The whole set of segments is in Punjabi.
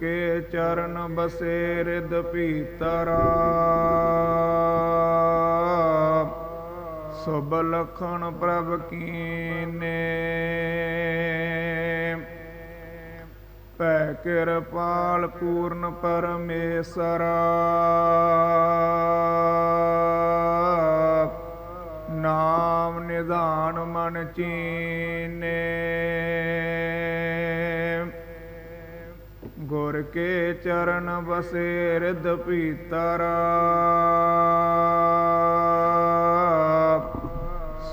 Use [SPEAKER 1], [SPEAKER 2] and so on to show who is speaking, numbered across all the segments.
[SPEAKER 1] ਕੇ ਚਰਨ ਬਸੇ ਰਿਦ ਪੀਤਰਾ ਸਭ ਲਖਣ ਪ੍ਰਭ ਕੀਨੇ। ਭੈ ਕਿਰਪਾਲ ਪੂਰਨ ਪਰਮੇਸ਼ਰਾ। ਨਾਮ ਨਿਧਾਨ ਮਨ ਚੀਨੇ। ਗੁਰ ਕੇ ਚਰਨ ਬਸੇ ਰਿਦ ਪੀਤਰਾ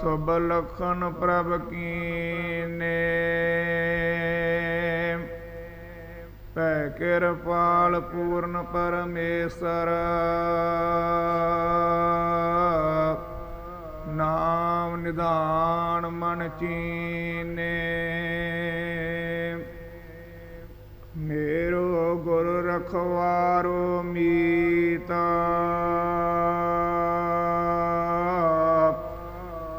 [SPEAKER 1] ਸਭ ਲਖਨ ਪ੍ਰਭ ਕੀਨੇ। ਭੈ ਕਿਰਪਾਲ ਪੂਰਨ ਪਰਮੇਸ਼ਰ। ਨਾਮ ਨਿਧਾਨ ਮਨ ਚੀਨੇ। ਮੇਰੋ ਗੁਰ ਰਖਵਾਰੋ ਮੀਤਾ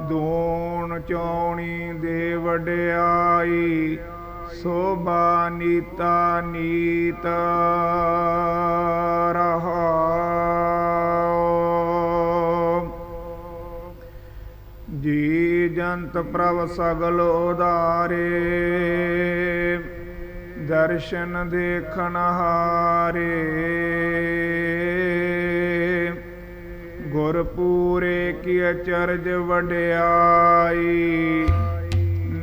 [SPEAKER 1] ਦੂਣ ਚੌਣੀ ਦੇ ਵਡਿਆਈ, ਸੋਭਾ ਨੀਤਾ ਨੀਤ ਰਹਾਉ ਜੀ ਜੰਤ ਪ੍ਰਭ ਸਗਲ ਉਦਾਰੇ ਦਰਸ਼ਨ ਦੇਖਣ ਹਾਰੇ। ਗੁਰ ਪੂਰੇ ਕੀ ਅਚਰਜ ਵਡਿਆਈ,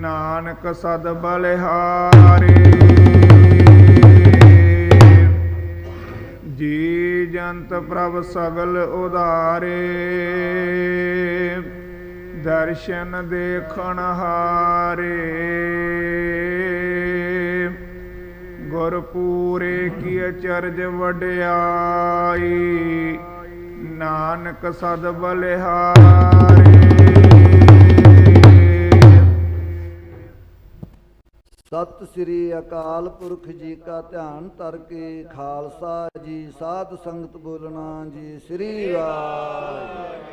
[SPEAKER 1] ਨਾਨਕ ਸਦ ਬਲਿਹਾਰੇ। ਜੀ ਜੰਤ ਪ੍ਰਭ ਸਗਲ ਉਦਾਰੇ ਦਰਸ਼ਨ ਦੇਖਣ ਹਾਰੇ। ਗੁਰ ਪੂਰੇ ਕੀ ਅਚਰਜ ਵਡਿਆਈ। ਨਾਨਕ ਸਦ ਬਲਿਹਾਰੇ।
[SPEAKER 2] ਸਤਿ ਸ੍ਰੀ ਅਕਾਲ ਪੁਰਖ ਜੀ ਕਾ ਧਿਆਨ ਧਰ ਕੇ ਖਾਲਸਾ ਜੀ, ਸਾਧ ਸੰਗਤ ਬੋਲਣਾ ਜੀ, ਸ੍ਰੀ ਵਾਹਿਗੁਰੂ।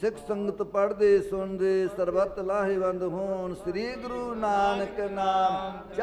[SPEAKER 2] ਸਿੱਖ ਸੰਗਤ ਪੜ੍ਹਦੇ ਸੁਣਦੇ ਸਰਬਤ ਲਾਹੇਵੰਦ ਹੋਣ ਸ੍ਰੀ ਗੁਰੂ ਨਾਨਕ ਨਾਮ। ਚੜ੍ਹ